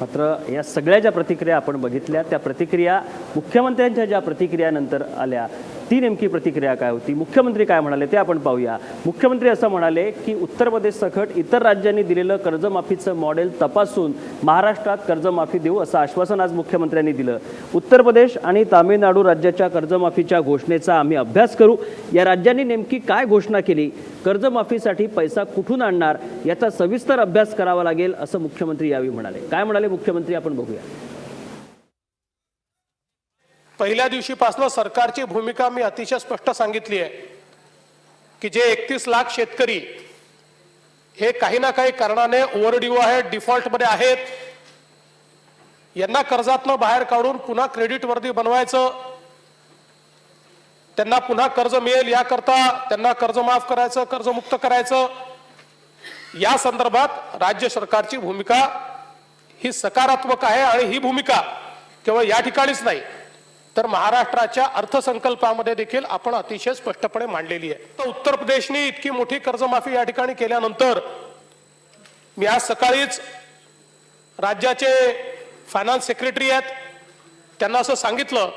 मात्र या सगळ्या ज्या प्रतिक्रिया आपण बघितल्या त्या प्रतिक्रिया मुख्यमंत्र्यांच्या ज्या प्रतिक्रिया नंतर आल्या ती नेमकी प्रतिक्रिया काय होती? मुख्यमंत्री काय म्हणाले ते आपण पाहूया. मुख्यमंत्री असं म्हणाले की उत्तर प्रदेश सकट इतर राज्यांनी दिलेलं कर्जमाफीचं मॉडेल तपासून महाराष्ट्रात कर्जमाफी देऊ असं आश्वासन आज मुख्यमंत्र्यांनी दिलं. उत्तर प्रदेश आणि तामिळनाडू राज्याच्या कर्जमाफीच्या घोषणेचा आम्ही अभ्यास करू. या राज्यांनी नेमकी काय घोषणा केली? कर्जमाफीसाठी पैसा कुठून आणणार? याचा सविस्तर अभ्यास करावा लागेल असं मुख्यमंत्री यावेळी म्हणाले. काय म्हणाले मुख्यमंत्री? आपण बघूया. पहिल्या दिवशीपासून सरकारची भूमिका मी अतिशय स्पष्ट सांगितली आहे की जे एकतीस लाख शेतकरी हे काही ना काही कारणाने ओव्हरड्यू आहेत डिफॉल्टमध्ये आहेत यांना कर्जातनं बाहेर काढून पुन्हा क्रेडिट वर्दी बनवायचं त्यांना पुन्हा कर्ज मिळेल याकरता त्यांना कर्ज माफ करायचं कर्जमुक्त करायचं या संदर्भात राज्य सरकारची भूमिका ही सकारात्मक आहे आणि ही भूमिका केवळ या ठिकाणीच नाही तर महाराष्ट्राच्या अर्थसंकल्पामध्ये देखील आपण अतिशय स्पष्टपणे मांडलेली आहे. तर उत्तर प्रदेशने इतकी मोठी कर्जमाफी या ठिकाणी केल्यानंतर मी आज सकाळीच राज्याचे फायनान्स सेक्रेटरी आहेत त्यांना असं सांगितलं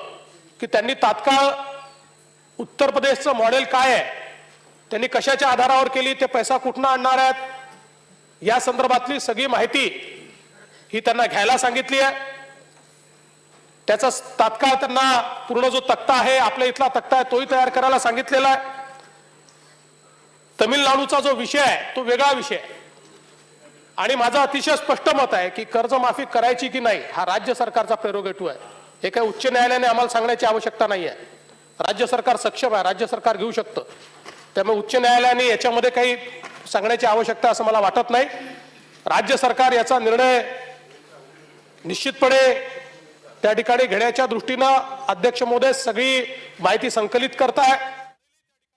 की त्यांनी तात्काळ उत्तर प्रदेशचं मॉडेल काय आहे त्यांनी कशाच्या आधारावर केली ते पैसा कुठनं आणणार आहेत या संदर्भातली सगळी माहिती ही त्यांना घ्यायला सांगितली आहे. त्याचा तात्काळ त्यांना पूर्ण जो तक्ता आहे आपल्या इथला तक्ता आहे तोही तयार करायला सांगितलेला आहे. तमिळनाडूचा जो विषय आहे तो वेगळा विषय आहे. आणि माझं अतिशय स्पष्ट मत आहे की कर्जमाफी करायची की नाही हा राज्य सरकारचा प्रेरोगेटिव्ह आहे. हे काही उच्च न्यायालयाने आम्हाला सांगण्याची आवश्यकता नाही आहे राज्य सरकार सक्षम आहे राज्य सरकार घेऊ शकतं. त्यामुळे उच्च न्यायालयाने याच्यामध्ये काही सांगण्याची आवश्यकता असं मला वाटत नाही. राज्य सरकार याचा निर्णय निश्चितपणे त्या ठिकाणी घेण्याच्या दृष्टीनं अध्यक्ष महोदय सगळी माहिती संकलित करताय.